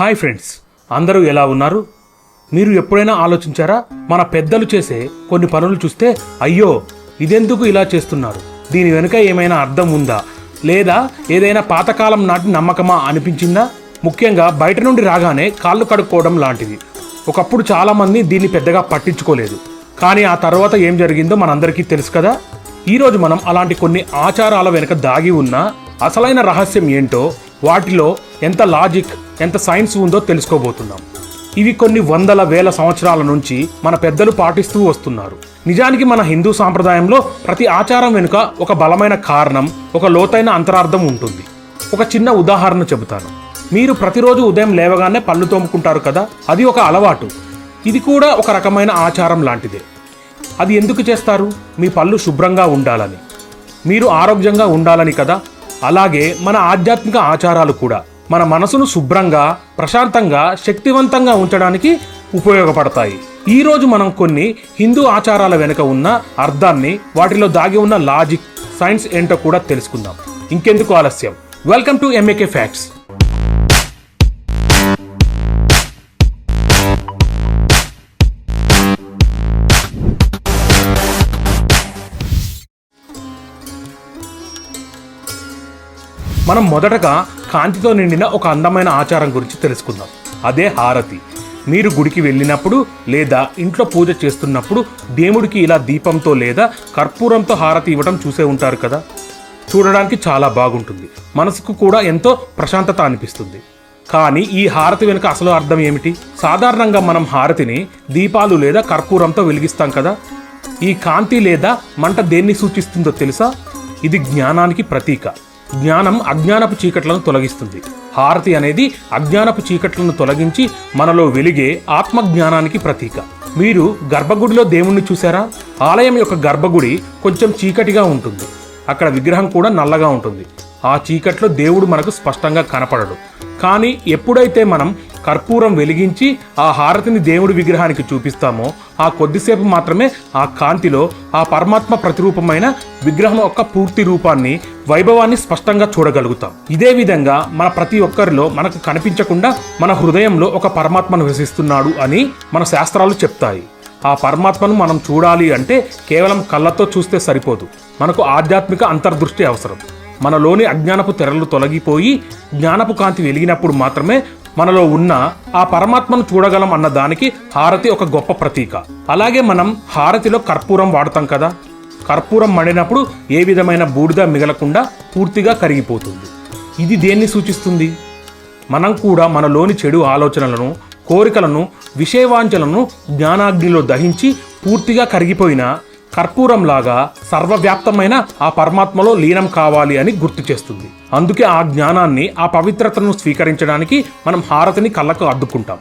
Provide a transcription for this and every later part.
Hi friends అందరూ ఎలా ఉన్నారు? మీరు ఎప్పుడైనా ఆలోచించారా? మన పెద్దలు చేసే కొన్ని పనులు చూస్తే అయ్యో ఇదెందుకు ఇలా చేస్తున్నారు? దీని వెనుక ఏమైనా అర్థం ఉందా? లేదా ఏదైనా పాతకాలం నాటి నమ్మకమా అనిపించిందా? ముఖ్యంగా బయట నుండి రాగానే కాళ్ళు కడుక్కోవడం లాంటిది. ఒకప్పుడు చాలామంది దీన్ని పెద్దగా పట్టించుకోలేదు. కానీ ఆ తర్వాత ఏం జరిగిందో మనందరికీ తెలుసు కదా? ఈరోజు మనం అలాంటి కొన్ని ఆచారాల వెనుక దాగి ఉన్న అసలైన రహస్యం ఏంటో వాటిలో ఎంత లాజిక్ ఎంత సైన్స్ ఉందో తెలుసుకోబోతున్నాం. ఇవి కొన్ని వందల వేల సంవత్సరాల నుంచి మన పెద్దలు పాటిస్తూ వస్తున్నారు. నిజానికి మన హిందూ సాంప్రదాయంలో ప్రతి ఆచారం వెనుక ఒక బలమైన కారణం ఒక లోతైన అంతరార్థం ఉంటుంది. ఒక చిన్న ఉదాహరణ చెబుతాను. మీరు ప్రతిరోజు ఉదయం లేవగానే పళ్ళు తోముకుంటారు కదా అది ఒక అలవాటు. ఇది కూడా ఒక రకమైన ఆచారం లాంటిదే. అది ఎందుకు చేస్తారు? మీ పళ్ళు శుభ్రంగా ఉండాలని. మీరు ఆరోగ్యంగా ఉండాలని కదా? అలాగే మన ఆధ్యాత్మిక ఆచారాలు కూడా. మన మనసును శుభ్రంగా ప్రశాంతంగా శక్తివంతంగా ఉంచడానికి ఉపయోగపడతాయి. ఈ రోజు మనం కొన్ని హిందూ ఆచారాల వెనుక ఉన్న అర్థాన్ని వాటిలో దాగి ఉన్న లాజిక్ సైన్స్ ఏంటో కూడా తెలుసుకుందాం. ఇంకెందుకు ఆలస్యం. వెల్కమ్ టు ఎంఏకే ఫ్యాక్ట్స్ మనం మొదటగా కాంతితో నిండిన ఒక అందమైన ఆచారం గురించి తెలుసుకుందాం. అదే హారతి. మీరు గుడికి వెళ్ళినప్పుడు లేదా ఇంట్లో పూజ చేస్తున్నప్పుడు దేవుడికి ఇలా దీపంతో లేదా కర్పూరంతో హారతి ఇవ్వడం చూసే ఉంటారు కదా? చూడడానికి చాలా బాగుంటుంది. మనసుకు కూడా ఎంతో ప్రశాంతత అనిపిస్తుంది. కానీ ఈ హారతి వెనుక అసలు అర్థం ఏమిటి? సాధారణంగా మనం హారతిని దీపాలు లేదా కర్పూరంతో వెలిగిస్తాం కదా? ఈ కాంతి లేదా మంట దేన్ని సూచిస్తుందో తెలుసా? ఇది జ్ఞానానికి ప్రతీక. జ్ఞానం అజ్ఞానపు చీకట్లను తొలగిస్తుంది. హారతి అనేది అజ్ఞానపు చీకట్లను తొలగించి మనలో వెలిగే ఆత్మజ్ఞానానికి ప్రతీక. మీరు గర్భగుడిలో దేవుణ్ణి చూసారా ఆలయం యొక్క గర్భగుడి కొంచెం చీకటిగా ఉంటుంది. అక్కడ విగ్రహం కూడా నల్లగా ఉంటుంది. ఆ చీకట్లో దేవుడు మనకు స్పష్టంగా కనపడడు. కానీ ఎప్పుడైతే మనం కర్పూరం వెలిగించి ఆ హారతిని దేవుడి విగ్రహానికి చూపిస్తామో ఆ కొద్దిసేపు మాత్రమే ఆ కాంతిలో ఆ పరమాత్మ ప్రతిరూపమైన విగ్రహం యొక్క పూర్తి రూపాన్ని వైభవాన్ని స్పష్టంగా చూడగలుగుతాం. ఇదే విధంగా మన ప్రతి ఒక్కరిలో మనకు కనిపించకుండా మన హృదయంలో ఒక పరమాత్మను నివసిస్తున్నాడు అని మన శాస్త్రాలు చెప్తాయి. ఆ పరమాత్మను మనం చూడాలి అంటే కేవలం కళ్ళతో చూస్తే సరిపోదు. మనకు ఆధ్యాత్మిక అంతర్దృష్టి అవసరం. మనలోని అజ్ఞానపు తెరలు తొలగిపోయి జ్ఞానపు కాంతి వెలిగినప్పుడు మాత్రమే మనలో ఉన్న ఆ పరమాత్మను చూడగలం అన్న దానికి హారతి ఒక గొప్ప ప్రతీక. అలాగే మనం హారతిలో కర్పూరం వాడతాం కదా. కర్పూరం మండినప్పుడు ఏ విధమైన బూడిద మిగలకుండా పూర్తిగా కరిగిపోతుంది. ఇది దేన్ని సూచిస్తుంది? మనం కూడా మనలోని చెడు ఆలోచనలను కోరికలను విషయవాంఛలను జ్ఞానాగ్నిలో దహించి పూర్తిగా కరిగిపోయిన కర్పూరంలాగా సర్వవ్యాప్తమైన ఆ పరమాత్మలో లీనం కావాలి అని గుర్తు చేస్తుంది. అందుకే ఆ జ్ఞానాన్ని ఆ పవిత్రతను స్వీకరించడానికి మనం హారతిని కళ్ళకు అడ్డుకుంటాం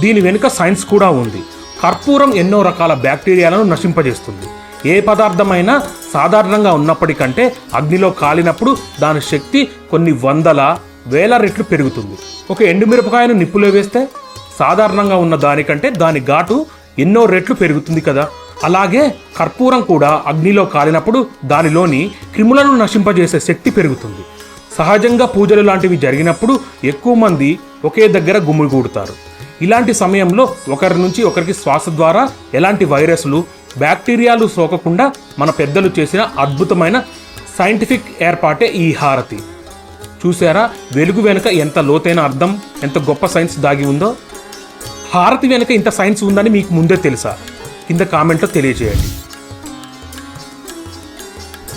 దీని వెనుక సైన్స్ కూడా ఉంది. కర్పూరం ఎన్నో రకాల బ్యాక్టీరియాలను నశింపజేస్తుంది. ఏ పదార్థమైనా సాధారణంగా ఉన్నప్పటికంటే అగ్నిలో కాలినప్పుడు దాని శక్తి కొన్ని వందల వేల రెట్లు పెరుగుతుంది. ఒక ఎండుమిరపకాయను నిప్పులో వేస్తే సాధారణంగా ఉన్న దానికంటే దాని ఘాటు ఎన్నో రెట్లు పెరుగుతుంది కదా. అలాగే కర్పూరం కూడా అగ్నిలో కాలినప్పుడు దానిలోని క్రిములను నశింపజేసే శక్తి పెరుగుతుంది. సహజంగా పూజలు లాంటివి జరిగినప్పుడు ఎక్కువ మంది ఒకే దగ్గర గుమిగూడుతారు ఇలాంటి సమయంలో ఒకరి నుంచి ఒకరికి శ్వాస ద్వారా ఎలాంటి వైరస్లు బ్యాక్టీరియాలు సోకకుండా మన పెద్దలు చేసిన అద్భుతమైన సైంటిఫిక్ ఏర్పాటే ఈ హారతి. చూసారా వెలుగు వెనుక ఎంత లోతైన అర్థం ఎంత గొప్ప సైన్స్ దాగి ఉందో? హారతి వెనుక ఇంత సైన్స్ ఉందని మీకు ముందే తెలుసా? కింద కామెంట్లో తెలియజేయండి.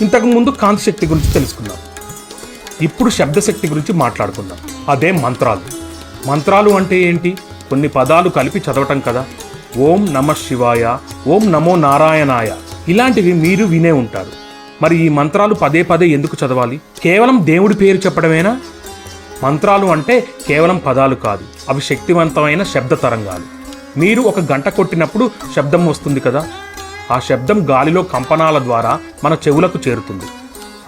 ఇంతకుముందు కాంతిశక్తి కాంతి శక్తి గురించి తెలుసుకుందాం ఇప్పుడు శబ్దశక్తి గురించి మాట్లాడుకుందాం. అదే మంత్రాలు. మంత్రాలు అంటే ఏంటి? కొన్ని పదాలు కలిపి చదవటం కదా. ఓం నమ శివాయ ఓం నమో నారాయణాయ. ఇలాంటివి మీరు వినే ఉంటారు. మరి ఈ మంత్రాలు పదే పదే ఎందుకు చదవాలి? కేవలం దేవుడి పేరు చెప్పడమేనా? మంత్రాలు అంటే కేవలం పదాలు కాదు. అవి శక్తివంతమైన శబ్ద తరంగాలు. మీరు ఒక గంట కొట్టినప్పుడు శబ్దం వస్తుంది కదా. ఆ శబ్దం గాలిలో కంపనాల ద్వారా మన చెవులకు చేరుతుంది.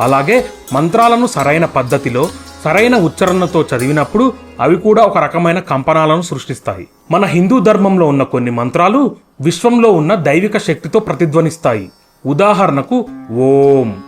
అలాగే మంత్రాలను సరైన పద్ధతిలో సరైన ఉచ్చారణతో చదివినప్పుడు అవి కూడా ఒక రకమైన కంపనాలను సృష్టిస్తాయి. మన హిందూ ధర్మంలో ఉన్న కొన్ని మంత్రాలు విశ్వంలో ఉన్న దైవిక శక్తితో ప్రతిధ్వనిస్తాయి. ఉదాహరణకు ఓం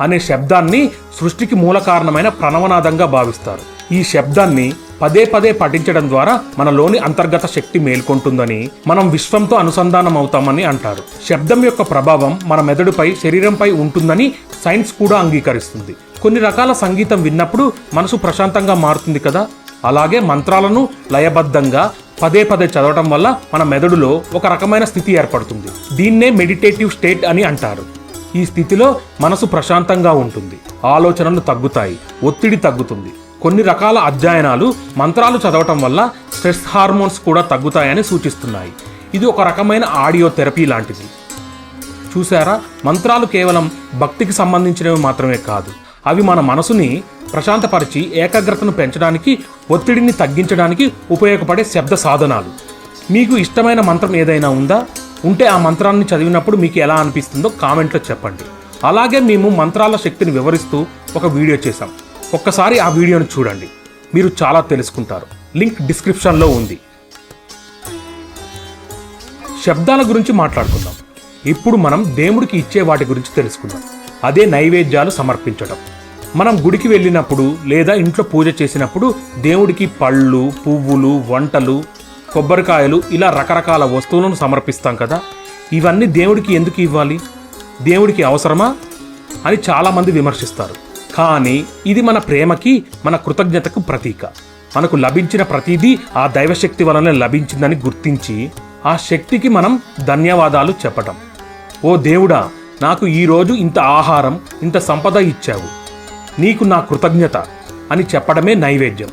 అనే శబ్దాన్ని సృష్టికి మూల కారణమైన ప్రణవనాదంగా భావిస్తారు. ఈ శబ్దాన్ని పదే పదే పఠించడం ద్వారా మనలోని అంతర్గత శక్తి మేల్కొంటుందని మనం విశ్వంతో అనుసంధానం అవుతామని అంటారు. శబ్దం యొక్క ప్రభావం మన మెదడుపై శరీరంపై ఉంటుందని సైన్స్ కూడా అంగీకరిస్తుంది. కొన్ని రకాల సంగీతం విన్నప్పుడు మనసు ప్రశాంతంగా మారుతుంది కదా? అలాగే మంత్రాలను లయబద్ధంగా పదే పదే చదవటం వల్ల మన మెదడులో ఒక రకమైన స్థితి ఏర్పడుతుంది. దీన్నే మెడిటేటివ్ స్టేట్ అని అంటారు. ఈ స్థితిలో మనసు ప్రశాంతంగా ఉంటుంది. ఆలోచనలు తగ్గుతాయి. ఒత్తిడి తగ్గుతుంది. కొన్ని రకాల అధ్యయనాలు మంత్రాలు చదవటం వల్ల స్ట్రెస్ హార్మోన్స్ కూడా తగ్గుతాయని సూచిస్తున్నాయి. ఇది ఒక రకమైన ఆడియో థెరపీ లాంటిది. చూసారా మంత్రాలు కేవలం భక్తికి సంబంధించినవి మాత్రమే కాదు. అవి మన మనసుని ప్రశాంతపరిచి ఏకాగ్రతను పెంచడానికి ఒత్తిడిని తగ్గించడానికి ఉపయోగపడే శబ్ద సాధనాలు. మీకు ఇష్టమైన మంత్రం ఏదైనా ఉందా? ఉంటే ఆ మంత్రాన్ని చదివినప్పుడు మీకు ఎలా అనిపిస్తుందో కామెంట్లో చెప్పండి. అలాగే మేము మంత్రాల శక్తిని వివరిస్తూ ఒక వీడియో చేశాం. ఒక్కసారి ఆ వీడియోను చూడండి. మీరు చాలా తెలుసుకుంటారు. లింక్ డిస్క్రిప్షన్లో ఉంది. శబ్దాల గురించి మాట్లాడుకుందాం. ఇప్పుడు మనం దేవుడికి ఇచ్చే వాటి గురించి తెలుసుకుందాం. అదే నైవేద్యాలు సమర్పించడం. మనం గుడికి వెళ్ళినప్పుడు లేదా ఇంట్లో పూజ చేసినప్పుడు దేవుడికి పళ్ళు పువ్వులు వంటలు కొబ్బరికాయలు ఇలా రకరకాల వస్తువులను సమర్పిస్తాం కదా. ఇవన్నీ దేవుడికి ఎందుకు ఇవ్వాలి? దేవుడికి అవసరమా? అని చాలామంది విమర్శిస్తారు. కానీ ఇది మన ప్రేమకి మన కృతజ్ఞతకు ప్రతీక. మనకు లభించిన ప్రతిదీ ఆ దైవశక్తి వలన లభించిందని గుర్తించి ఆ శక్తికి మనం ధన్యవాదాలు చెప్పటం. ఓ దేవుడా నాకు ఈరోజు ఇంత ఆహారం ఇంత సంపద ఇచ్చావు. నీకు నా కృతజ్ఞత అని చెప్పడమే నైవేద్యం.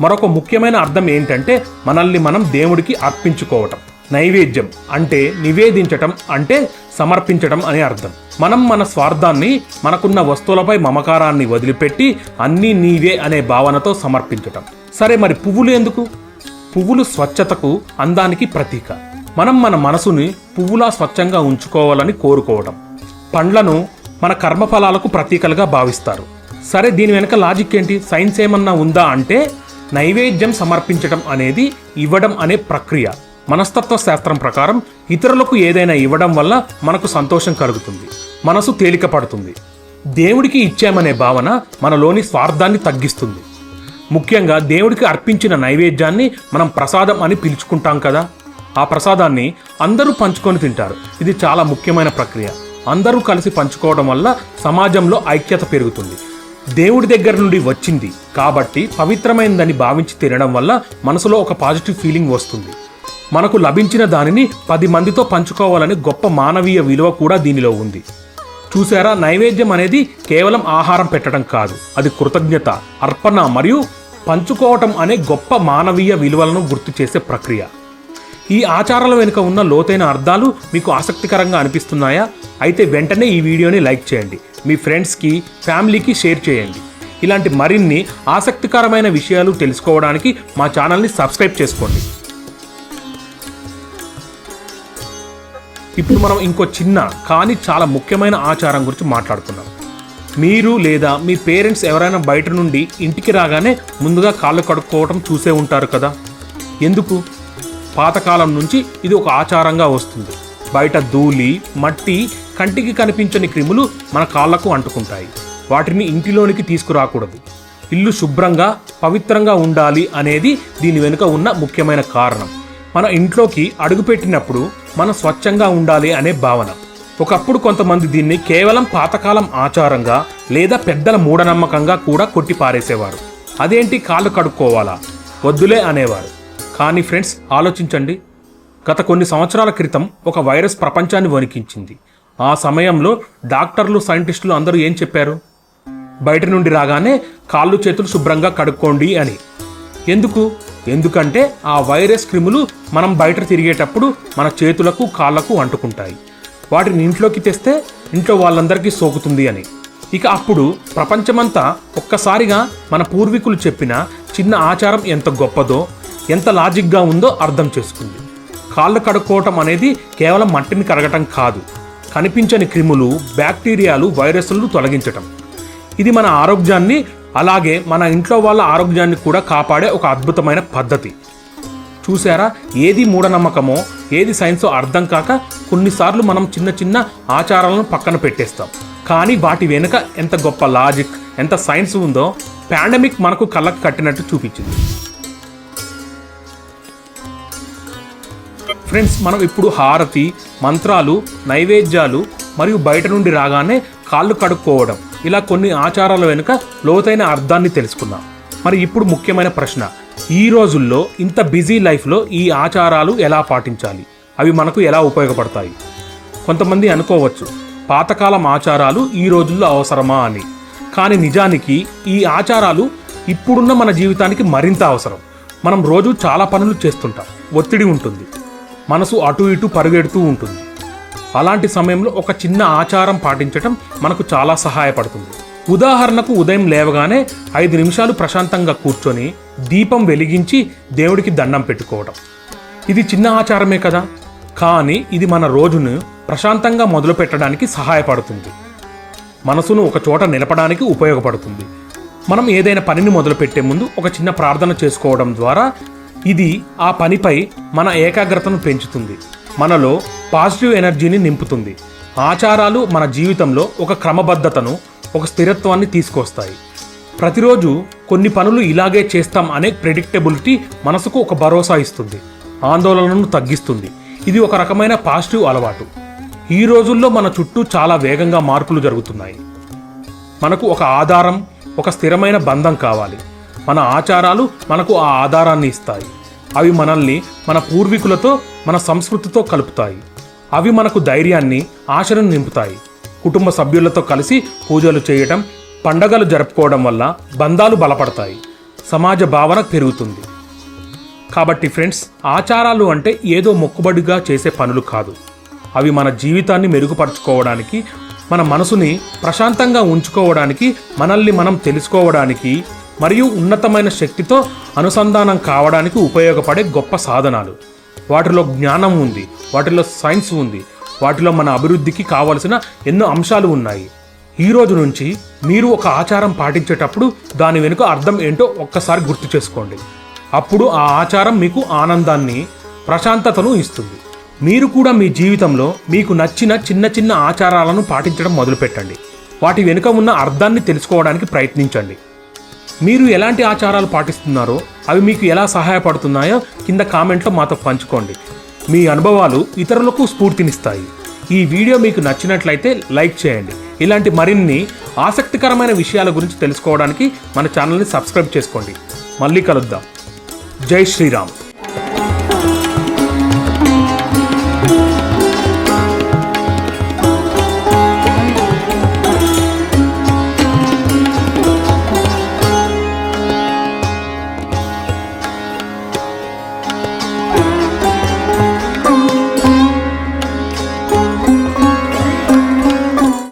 మరొక ముఖ్యమైన అర్థం ఏంటంటే మనల్ని మనం దేవుడికి అర్పించుకోవటం. నైవేద్యం అంటే నివేదించటం అంటే సమర్పించటం అనే అర్థం. మనం మన స్వార్థాన్ని మనకున్న వస్తువులపై మమకారాన్ని వదిలిపెట్టి అన్నీ నీవే అనే భావనతో సమర్పించటం. సరే మరి పువ్వులు ఎందుకు? పువ్వులు స్వచ్ఛతకు అందానికి ప్రతీక. మనం మన మనసుని పువ్వులా స్వచ్ఛంగా ఉంచుకోవాలని కోరుకోవడం పండ్లను మన కర్మఫలాలకు ప్రతీకలుగా భావిస్తారు. సరే దీని వెనక లాజిక్ ఏంటి? సైన్స్ ఏమన్నా ఉందా అంటే నైవేద్యం సమర్పించడం అనేది ఇవ్వడం అనే ప్రక్రియ. మనస్తత్వ శాస్త్రం ప్రకారం ఇతరులకు ఏదైనా ఇవ్వడం వల్ల మనకు సంతోషం కలుగుతుంది. మనసు తేలిక పడుతుంది. దేవుడికి ఇచ్చామనే భావన మనలోని స్వార్థాన్ని తగ్గిస్తుంది. ముఖ్యంగా దేవుడికి అర్పించిన నైవేద్యాన్ని మనం ప్రసాదం అని పిలుచుకుంటాం కదా. ఆ ప్రసాదాన్ని అందరూ పంచుకొని తింటారు. ఇది చాలా ముఖ్యమైన ప్రక్రియ. అందరూ కలిసి పంచుకోవడం వల్ల సమాజంలో ఐక్యత పెరుగుతుంది. దేవుడి దగ్గర నుండి వచ్చింది కాబట్టి పవిత్రమైనదని భావించి తినడం వల్ల మనసులో ఒక పాజిటివ్ ఫీలింగ్ వస్తుంది. మనకు లభించిన దానిని పది మందితో పంచుకోవాలని గొప్ప మానవీయ విలువ కూడా దీనిలో ఉంది. చూసారా నైవేద్యం అనేది కేవలం ఆహారం పెట్టడం కాదు. అది కృతజ్ఞత అర్పణ మరియు పంచుకోవటం అనే గొప్ప మానవీయ విలువలను గుర్తు చేసే ప్రక్రియ. ఈ ఆచారాల వెనుక ఉన్న లోతైన అర్థాలు మీకు ఆసక్తికరంగా అనిపిస్తున్నాయా? అయితే వెంటనే ఈ వీడియోని లైక్ చేయండి. మీ ఫ్రెండ్స్కి ఫ్యామిలీకి షేర్ చేయండి. ఇలాంటి మరిన్ని ఆసక్తికరమైన విషయాలు తెలుసుకోవడానికి మా ఛానల్ని సబ్స్క్రైబ్ చేసుకోండి. ఇప్పుడు మనం ఇంకో చిన్న కానీ చాలా ముఖ్యమైన ఆచారం గురించి మాట్లాడుతున్నాం మీరు లేదా మీ పేరెంట్స్ ఎవరైనా బయట నుండి ఇంటికి రాగానే ముందుగా కాళ్ళు కడుక్కోవటం చూసే ఉంటారు కదా? ఎందుకు? పాతకాలం నుంచి ఇది ఒక ఆచారంగా వస్తుంది. బయట ధూళి మట్టి కంటికి కనిపించని క్రిములు మన కాళ్ళకు అంటుకుంటాయి. వాటిని ఇంటిలోనికి తీసుకురాకూడదు. ఇల్లు శుభ్రంగా పవిత్రంగా ఉండాలి అనేది దీని వెనుక ఉన్న ముఖ్యమైన కారణం. మన ఇంట్లోకి అడుగుపెట్టినప్పుడు మనం స్వచ్ఛంగా ఉండాలి అనే భావన. ఒకప్పుడు కొంతమంది దీన్ని కేవలం పాతకాలం ఆచారంగా లేదా పెద్దల మూఢనమ్మకంగా కూడా కొట్టి పారేసేవారు అదేంటి కాళ్ళు కడుక్కోవాలా? వద్దులే అనేవారు. కానీ ఫ్రెండ్స్ ఆలోచించండి. గత కొన్ని సంవత్సరాల క్రితం ఒక వైరస్ ప్రపంచాన్ని వణికించింది. ఆ సమయంలో డాక్టర్లు సైంటిస్టులు అందరూ ఏం చెప్పారు? బయట నుండి రాగానే కాళ్ళు చేతులు శుభ్రంగా కడుక్కోండి అని. ఎందుకు? ఎందుకంటే ఆ వైరస్ క్రిములు మనం బయట తిరిగేటప్పుడు మన చేతులకు కాళ్ళకు అంటుకుంటాయి. వాటిని ఇంట్లోకి తెస్తే ఇంట్లో వాళ్ళందరికీ సోకుతుంది అని. ఇక అప్పుడు ప్రపంచమంతా ఒక్కసారిగా మన పూర్వీకులు చెప్పిన చిన్న ఆచారం ఎంత గొప్పదో ఎంత లాజిక్గా ఉందో అర్థం చేసుకుంది. కాళ్ళు కడుక్కోవటం అనేది కేవలం మట్టిని కరగటం కాదు. కనిపించని క్రిములు బ్యాక్టీరియాలు వైరస్లను తొలగించటం. ఇది మన ఆరోగ్యాన్ని అలాగే మన ఇంట్లో వాళ్ళ ఆరోగ్యాన్ని కూడా కాపాడే ఒక అద్భుతమైన పద్ధతి. చూసారా ఏది మూఢనమ్మకమో ఏది సైన్సో అర్థం కాక కొన్నిసార్లు మనం చిన్న చిన్న ఆచారాలను పక్కన పెట్టేస్తాం. కానీ వాటి వెనుక ఎంత గొప్ప లాజిక్ ఎంత సైన్స్ ఉందో పాండమిక్ మనకు కళ్ళకు కట్టినట్టు చూపించింది. ఫ్రెండ్స్ మనం ఇప్పుడు హారతి మంత్రాలు నైవేద్యాలు మరియు బయట నుండి రాగానే కాళ్ళు కడుక్కోవడం. ఇలా కొన్ని ఆచారాల వెనుక లోతైన అర్థాన్ని తెలుసుకుందాం. మరి ఇప్పుడు ముఖ్యమైన ప్రశ్న. ఈ రోజుల్లో ఇంత బిజీ లైఫ్లో ఈ ఆచారాలు ఎలా పాటించాలి? అవి మనకు ఎలా ఉపయోగపడతాయి? కొంతమంది అనుకోవచ్చు పాతకాలం ఆచారాలు ఈ రోజుల్లో అవసరమా అని. కానీ నిజానికి ఈ ఆచారాలు ఇప్పుడున్న మన జీవితానికి మరింత అవసరం. మనం రోజు చాలా పనులు చేస్తుంటాం. ఒత్తిడి ఉంటుంది. మనసు అటు ఇటు పరుగెడుతూ ఉంటుంది. అలాంటి సమయంలో ఒక చిన్న ఆచారం పాటించటం మనకు చాలా సహాయపడుతుంది. ఉదాహరణకు ఉదయం లేవగానే ఐదు నిమిషాలు ప్రశాంతంగా కూర్చొని దీపం వెలిగించి దేవుడికి దండం పెట్టుకోవడం ఇది చిన్న ఆచారమే కదా? కానీ ఇది మన రోజును ప్రశాంతంగా మొదలు పెట్టడానికి సహాయపడుతుంది. మనసును ఒక చోట నిలపడానికి ఉపయోగపడుతుంది. మనం ఏదైనా పనిని మొదలుపెట్టే ముందు ఒక చిన్న ప్రార్థన చేసుకోవడం ద్వారా ఇది ఆ పనిపై మన ఏకాగ్రతను పెంచుతుంది. మనలో పాజిటివ్ ఎనర్జీని నింపుతుంది. ఆచారాలు మన జీవితంలో ఒక క్రమబద్ధతను ఒక స్థిరత్వాన్ని తీసుకొస్తాయి. ప్రతిరోజు కొన్ని పనులు ఇలాగే చేస్తాం అనే ప్రెడిక్టబిలిటీ మనసుకు ఒక భరోసా ఇస్తుంది. ఆందోళనను తగ్గిస్తుంది. ఇది ఒక రకమైన పాజిటివ్ అలవాటు. ఈ రోజుల్లో మన చుట్టూ చాలా వేగంగా మార్పులు జరుగుతున్నాయి. మనకు ఒక ఆధారం ఒక స్థిరమైన బంధం కావాలి. మన ఆచారాలు మనకు ఆ ఆధారాన్ని ఇస్తాయి. అవి మనల్ని మన పూర్వీకులతో మన సంస్కృతితో కలుపుతాయి. అవి మనకు ధైర్యాన్ని ఆశను నింపుతాయి. కుటుంబ సభ్యులతో కలిసి పూజలు చేయటం పండగలు జరుపుకోవడం వల్ల బంధాలు బలపడతాయి. సమాజ భావన పెరుగుతుంది. కాబట్టి ఫ్రెండ్స్ ఆచారాలు అంటే ఏదో మొక్కుబడిగా చేసే పనులు కాదు. అవి మన జీవితాన్ని మెరుగుపరుచుకోవడానికి మన మనసుని ప్రశాంతంగా ఉంచుకోవడానికి మనల్ని మనం తెలుసుకోవడానికి మరియు ఉన్నతమైన శక్తితో అనుసంధానం కావడానికి ఉపయోగపడే గొప్ప సాధనాలు. వాటిలో జ్ఞానం ఉంది వాటిలో సైన్స్ ఉంది వాటిలో మన అభివృద్ధికి కావలసిన ఎన్నో అంశాలు ఉన్నాయి. ఈ రోజు నుంచి మీరు ఒక ఆచారం పాటించేటప్పుడు దాని వెనుక అర్థం ఏంటో ఒక్కసారి గుర్తు చేసుకోండి. అప్పుడు ఆ ఆచారం మీకు ఆనందాన్ని ప్రశాంతతను ఇస్తుంది. మీరు కూడా మీ జీవితంలో మీకు నచ్చిన చిన్న చిన్న ఆచారాలను పాటించడం మొదలుపెట్టండి. వాటి వెనుక ఉన్న అర్థాన్ని తెలుసుకోవడానికి ప్రయత్నించండి. మీరు ఎలాంటి ఆచారాలు పాటిస్తున్నారో అవి మీకు ఎలా సహాయపడుతున్నాయో కింద కామెంట్లో మాతో పంచుకోండి. మీ అనుభవాలు ఇతరులకు స్ఫూర్తినిస్తాయి. ఈ వీడియో మీకు నచ్చినట్లయితే లైక్ చేయండి. ఇలాంటి మరిన్ని ఆసక్తికరమైన విషయాల గురించి తెలుసుకోవడానికి మన ఛానల్ని సబ్స్క్రైబ్ చేసుకోండి. మళ్ళీ కలుద్దాం. జై శ్రీరామ్.